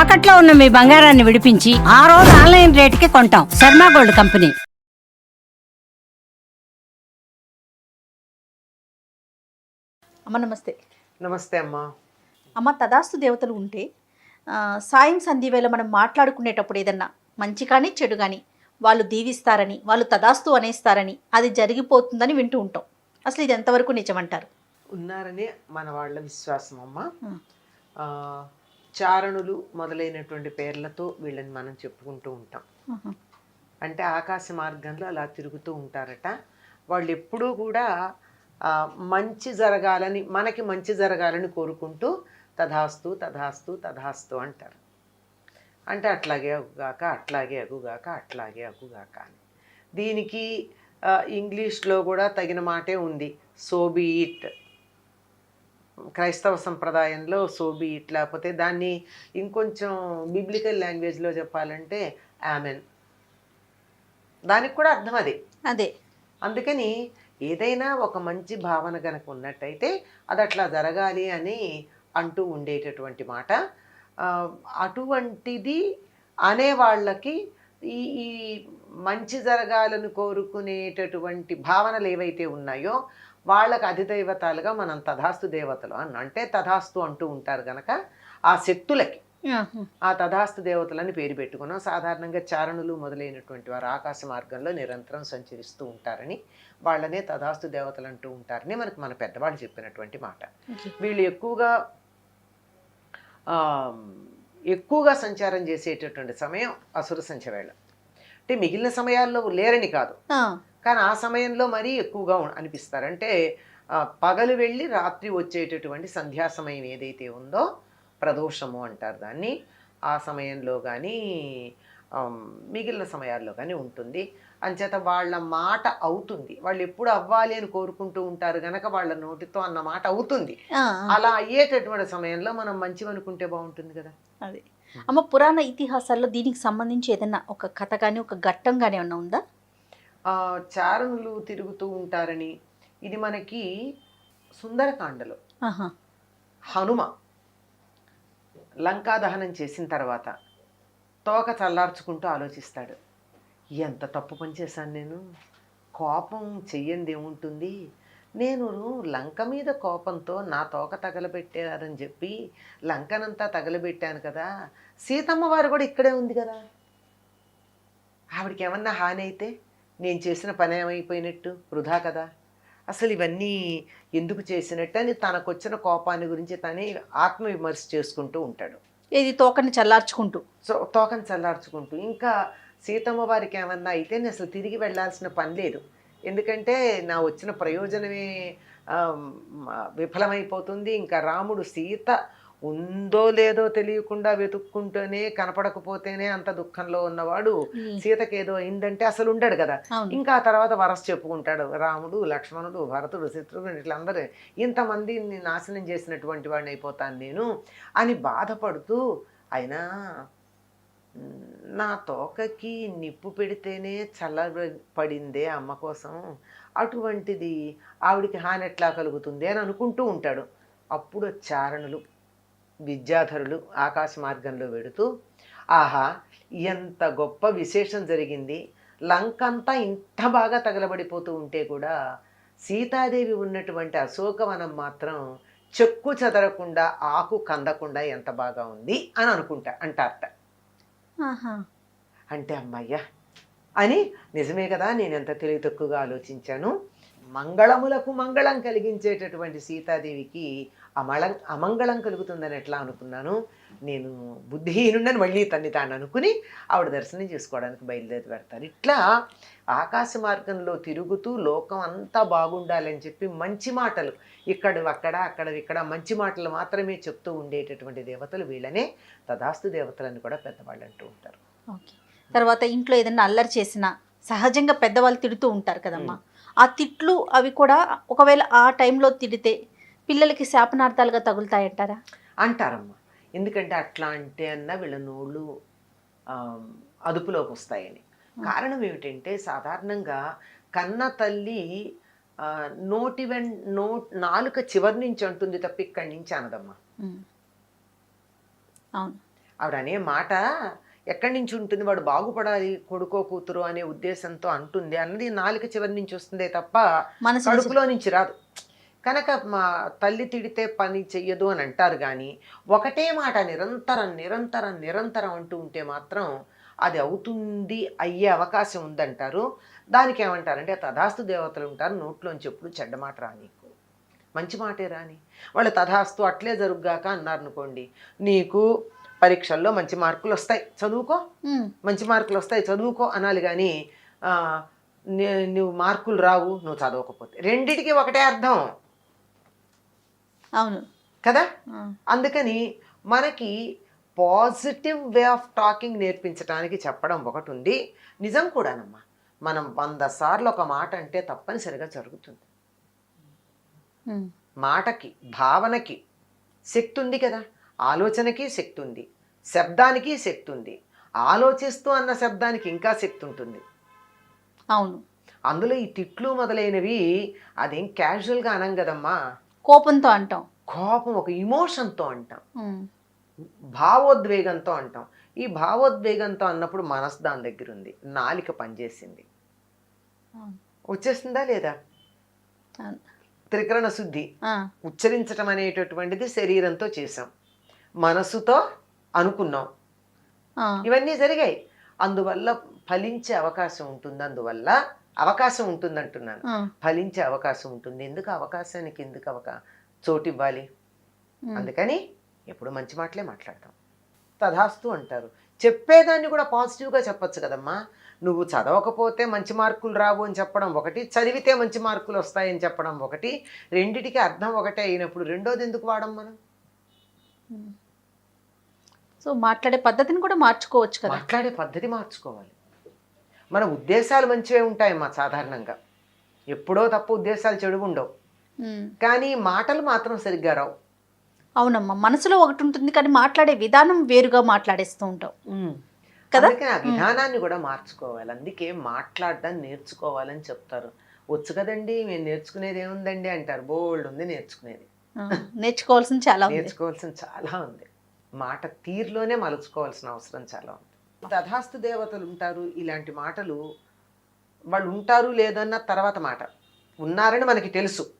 తాకట్లో ఉన్న మీ బంగారాన్ని విడిపించి ఆ రోజు ఆన్లైన్ రేటుకి కొంటాం. Sharma gold company. అమ్మ నమస్తే. నమస్తే అమ్మా. అమ్మ తదాస్తు దేవతలు ఉంటే ఆ, సాయం సంధి వేళ మనం మాట్లాడుకునేటప్పుడు ఏదన్నా మంచి కానీ చెడు కానీ వాళ్ళు దీవిస్తారని వాళ్ళు తదాస్తు అనేస్తారని అది జరిగిపోతుందని వింటూ ఉంటాం. అసలు ఇది ఎంతవరకు నిజమంటారు? ఉన్నారని మన వాళ్ళ విశ్వాసం అమ్మా. చారణులు మొదలైనటువంటి పేర్లతో వీళ్ళని మనం చెప్పుకుంటూ ఉంటాం. అంటే ఆకాశ మార్గంలో అలా తిరుగుతూ ఉంటారట. వాళ్ళు ఎప్పుడూ కూడా మంచి జరగాలని మనకి మంచి జరగాలని కోరుకుంటూ తధాస్తు తధాస్తు తధాస్తు అంటారు. అంటే అట్లాగే అగుగాక అట్లాగే అగుగాక అట్లాగే అగుగాక అని. దీనికి ఇంగ్లీష్లో కూడా తగిన మాటే ఉంది. సోబీట్ క్రైస్తవ సంప్రదాయంలో సోబీట్ లేకపోతే దాన్ని ఇంకొంచెం బిబ్లికల్ లాంగ్వేజ్లో చెప్పాలంటే ఆమెన్ దానికి కూడా అర్థం అదే. అదే. అందుకని ఏదైనా ఒక మంచి భావన కనుక ఉన్నట్టయితే అది అట్లా జరగాలి అని అంటూ ఉండేటటువంటి మాట. అటువంటిది అనే వాళ్ళకి ఈ ఈ మంచి జరగాలని కోరుకునేటటువంటి భావనలు ఏవైతే ఉన్నాయో వాళ్ళకి అధిదైవతాలుగా మనం తథాస్తు దేవతలు అన్న అంటే తథాస్తు అంటూ ఉంటారు కనుక ఆ శక్తులకి. ఆ తథాస్తు దేవతలని పేరు పెట్టుకున్నాం సాధారణంగా చారణులు మొదలైనటువంటి వారు ఆకాశ మార్గంలో నిరంతరం సంచరిస్తూ ఉంటారని వాళ్ళనే తథాస్తు దేవతలు అంటూ ఉంటారని మనకు మన పెద్దవాళ్ళు చెప్పినటువంటి మాట. వీళ్ళు ఎక్కువగా ఎక్కువగా సంచారం చేసేటటువంటి సమయం అసుర సంఖ్య వేళ అంటే మిగిలిన సమయాల్లో లేరని కాదు. కానీ ఆ సమయంలో మరీ ఎక్కువగా అనిపిస్తారు. అంటే పగలు వెళ్ళి రాత్రి వచ్చేటటువంటి సంధ్యా సమయం ఏదైతే ఉందో ప్రదోషము అంటారు దాన్ని. ఆ సమయంలో కానీ మిగిలిన సమయాల్లో కానీ ఉంటుంది. అంచేత వాళ్ళ మాట అవుతుంది. వాళ్ళు ఎప్పుడు అవ్వాలి అని కోరుకుంటూ ఉంటారు గనక వాళ్ళ నోటితో అన్న మాట అవుతుంది. అలా అయ్యేటటువంటి సమయంలో మనం మంచివనుకుంటే బాగుంటుంది కదా. అదే. అమ్మ పురాణ ఇతిహాసాల్లో దీనికి సంబంధించి ఏదన్నా ఒక కథ కానీ ఒక ఘట్టం కానీ ఏమన్నా ఉందా? చారణులు తిరుగుతూ ఉంటారని. ఇది మనకి సుందరకాండలో. హనుమ లంకా దహనం చేసిన తర్వాత తోక చల్లార్చుకుంటూ ఆలోచిస్తాడు. ఎంత తప్పు పని చేశాను నేను? కోపం చెయ్యంది ఏముంటుంది? నేను లంక మీద కోపంతో నా తోక తగలబెట్టారని చెప్పి లంకనంతా తగలబెట్టాను కదా సీతమ్మ వారు కూడా ఇక్కడే ఉంది కదా. ఆవిడకి ఏమన్నా హాని అయితే? నేను చేసిన పని ఏమైపోయినట్టు? వృధా కదా. అసలు ఇవన్నీ ఎందుకు చేసినట్టు? అని తనకొచ్చిన కోపాన్ని గురించి తనే ఆత్మవిమర్శ చేసుకుంటూ ఉంటాడు. ఇది తోకని చల్లార్చుకుంటూ. సో తోకని చల్లార్చుకుంటూ. ఇంకా సీతమ్మ వారికి ఏమన్నా అయితే నేను అసలు తిరిగి వెళ్ళాల్సిన పని లేదు. ఎందుకంటే నా వచ్చిన ప్రయోజనమే విఫలమైపోతుంది. ఇంకా రాముడు సీత ఉందో లేదో తెలియకుండా వెతుక్కుంటూనే కనపడకపోతేనే అంత దుఃఖంలో ఉన్నవాడు సీతకి ఏదో అయిందంటే అసలు ఉండడు కదా. ఇంకా ఆ తర్వాత వరస చెప్పుకుంటాడు. రాముడు లక్ష్మణుడు భరతుడు శత్రుఘ్నుడు ఇట్లందరూ ఇంతమందిని నాశనం చేసినటువంటి వాడిని అయిపోతాను నేను అని బాధపడుతూ అయినా నా తోకకి నిప్పు పెడితేనే చల్లబడిందే అమ్మ కోసం. అటువంటిది ఆవిడికి హాని ఎట్లా కలుగుతుంది అని అనుకుంటూ ఉంటాడు. అప్పుడు చారణులు విద్యాధరులు ఆకాశ మార్గంలో వెడుతూ ఆహా ఎంత గొప్ప విశేషం జరిగింది. లంకంతా ఇంత బాగా తగలబడిపోతూ ఉంటే కూడా సీతాదేవి ఉన్నటువంటి అశోకవనం మాత్రం చెక్కు చెదరకుండా ఆకు కందకుండా ఎంత బాగా ఉంది అని అనుకుంటా అంటారట. ఆహా. అంటే అమ్మయ్యా అని నిజమే కదా నేను ఎంత తెలివి తక్కువగా ఆలోచించాను. మంగళములకు మంగళం కలిగించేటటువంటి సీతాదేవికి అమళం అమంగళం కలుగుతుందని ఎట్లా అనుకున్నాను? నేను బుద్ధిహీనుండని మళ్ళీ తన్ని తాను అనుకుని ఆవిడ దర్శనం చేసుకోవడానికి బయలుదేరి పెడతారు ఇట్లా ఆకాశ మార్గంలో తిరుగుతూ లోకం అంతా బాగుండాలని చెప్పి మంచి మాటలు ఇక్కడ అక్కడ అక్కడ ఇక్కడ మంచి మాటలు మాత్రమే చెప్తూ ఉండేటటువంటి దేవతలు వీళ్ళనే తదాస్తు దేవతలని కూడా పెద్దవాళ్ళు అంటూ ఉంటారు. ఓకే. తర్వాత ఇంట్లో ఏదైనా అల్లరి చేసినా సహజంగా పెద్దవాళ్ళు తిడుతూ ఉంటారు కదమ్మా. ఆ తిట్లు అవి కూడా ఒకవేళ ఆ టైంలో తిడితే పిల్లలకి శాపనార్థాలుగా తగులుతాయంటారా? అంటారమ్మా. ఎందుకంటే అట్లా అంటే అన్న వీళ్ళ నోళ్ళు అదుపులోకి వస్తాయని. కారణం ఏమిటంటే సాధారణంగా కన్న తల్లి నోటి వెన్ నో నాలుక చివరి నుంచి అంటుంది తప్ప ఇక్కడి నుంచి అనదమ్మా. అవును. ఆవిడ అనే మాట ఎక్కడి నుంచి ఉంటుంది? వాడు బాగుపడాలి కొడుకో కూతురు అనే ఉద్దేశంతో అంటుంది. అన్నది నాలుక చివరి నుంచి వస్తుందే తప్ప నుంచి- కడుపులో నుంచి రాదు. కనుక మా తల్లి తిడితే పని చెయ్యదు అని అంటారు కానీ ఒకటే మాట నిరంతరం నిరంతరం నిరంతరం అంటూ ఉంటే మాత్రం అది అవుతుంది అయ్యే అవకాశం ఉందంటారు. దానికి ఏమంటారంటే తథాస్తు దేవతలు ఉంటారు నోట్లోంచి ఎప్పుడు చెడ్డ మాట రానీకు మంచి మాటే రాని. వాళ్ళు తథాస్తు అట్లే జరుగుగాక అన్నారు అనుకోండి నీకు పరీక్షల్లో మంచి మార్కులు వస్తాయి. చదువుకో. మంచి మార్కులు వస్తాయి. చదువుకో అనాలి కానీ నువ్వు మార్కులు రావు నువ్వు చదవకపోతే. రెండిటికి ఒకటే అర్థం. అవును. కదా? అందుకని మనకి పాజిటివ్ వే ఆఫ్ టాకింగ్ నేర్పించడానికి చెప్పడం ఒకటి ఉంది నిజం కూడానమ్మా. మనం వంద సార్లు ఒక మాట అంటే తప్పనిసరిగా జరుగుతుంది. మాటకి భావనకి శక్తి ఉంది కదా. ఆలోచనకి శక్తి ఉంది శబ్దానికి శక్తి ఉంది ఆలోచిస్తూ అన్న శబ్దానికి ఇంకా శక్తి ఉంటుంది అవును. అందులో ఈ తిట్లు మొదలైనవి అదేం క్యాజువల్గా అనం కదమ్మా? కోపంతో అంటాం. కోపం ఒక ఇమోషన్తో అంటాం. భావోద్వేగంతో అంటాం. ఈ భావోద్వేగంతో అన్నప్పుడు మనసు దాని దగ్గర ఉంది నాలిక పనిచేసింది. అవును. వచ్చేస్తుందా లేదా. త్రికరణ శుద్ధి ఉచ్చరించటం అనేటటువంటిది శరీరంతో చేసాం మనసుతో అనుకున్నాం. ఇవన్నీ జరిగాయి. అందువల్ల ఫలించే అవకాశం ఉంటుంది. అందువల్ల అవకాశం ఉంటుంది అంటున్నాను ఫలించే అవకాశం ఉంటుంది. ఎందుకు అవకాశానికి ఎందుకు అవకా చోటు ఇవ్వాలి? అందుకని ఎప్పుడు మంచి మాటలే మాట్లాడతాం. తధాస్తు అంటారు. చెప్పేదాన్ని కూడా పాజిటివ్గా చెప్పొచ్చు కదమ్మా. నువ్వు చదవకపోతే మంచి మార్కులు రావు అని చెప్పడం ఒకటి చదివితే మంచి మార్కులు వస్తాయని చెప్పడం ఒకటి రెండిటికి అర్థం ఒకటే అయినప్పుడు రెండోది ఎందుకు వాడం మనం. సో మాట్లాడే పద్ధతిని కూడా మార్చుకోవచ్చు కదా? మాట్లాడే పద్ధతి మార్చుకోవాలి. మన ఉద్దేశాలు మంచివే ఉంటాయమ్మా సాధారణంగా. ఎప్పుడో తప్పు ఉద్దేశాలు చెడు ఉండవు. కానీ మాటలు మాత్రం సరిగ్గా రావు. అవునమ్మా మనసులో ఒకటి ఉంటుంది కానీ మాట్లాడే విధానం వేరుగా మాట్లాడేస్తూ ఉంటాం. కదా? ఆ విధానాన్ని కూడా మార్చుకోవాలి. అందుకే మాట్లాడడం నేర్చుకోవాలని చెప్తారు. వచ్చు కదండి మేము నేర్చుకునేది ఏముందండి అంటారు. బోల్డ్ ఉంది నేర్చుకునేది. నేర్చుకోవాల్సింది చాలా ఉంది. నేర్చుకోవాల్సిన చాలా ఉంది. మాట తీరులోనే మలుచుకోవాల్సిన అవసరం చాలా ఉంది. తథాస్తు దేవతలు ఉంటారు ఇలాంటి మాటలు వాళ్ళు ఉంటారు లేదన్న తర్వాత మాట. ఉన్నారని మనకి తెలుసు.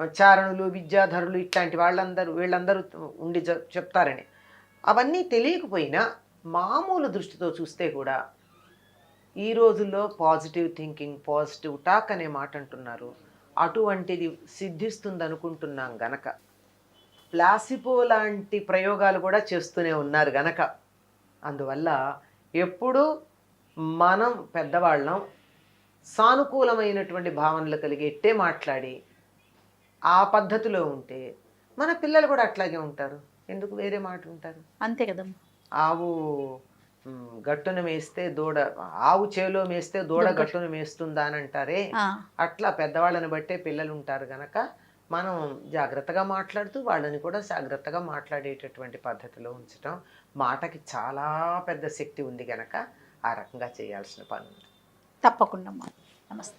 ఆ, చారణులు విద్యాధరులు ఇట్లాంటి వాళ్ళందరూ వీళ్ళందరూ ఉండి చెప్- చెప్తారని. అవన్నీ తెలియకపోయినా మామూలు దృష్టితో చూస్తే కూడా ఈ రోజుల్లో పాజిటివ్ థింకింగ్ పాజిటివ్ టాక్ అనే మాట అంటున్నారు. అటువంటిది సిద్ధిస్తుంది అనుకుంటున్నాం గనక. ప్లాసిపో లాంటి ప్రయోగాలు కూడా చేస్తూనే ఉన్నారు గనక. అందువల్ల ఎప్పుడు మనం పెద్దవాళ్ళం సానుకూలమైనటువంటి భావనలు కలిగి ఎట్టే మాట్లాడి ఆ పద్ధతిలో ఉంటే మన పిల్లలు కూడా అట్లాగే ఉంటారు. ఎందుకు వేరే మాట ఉంటారు అంతే కదమ్మా. ఆవు గట్టున మేస్తే దూడ ఆవు చేలో మేస్తే దూడ గట్టున మేస్తుందా అని అంటారే అట్లా పెద్దవాళ్ళని బట్టే పిల్లలు ఉంటారు గనక మనం జాగ్రత్తగా మాట్లాడుతూ వాళ్ళని కూడా జాగ్రత్తగా మాట్లాడేటటువంటి పద్ధతిలో ఉంచడం మాటకి చాలా పెద్ద శక్తి ఉంది కనుక ఆ రకంగా చేయాల్సిన పని ఉంది తప్పకుండా నమస్తే.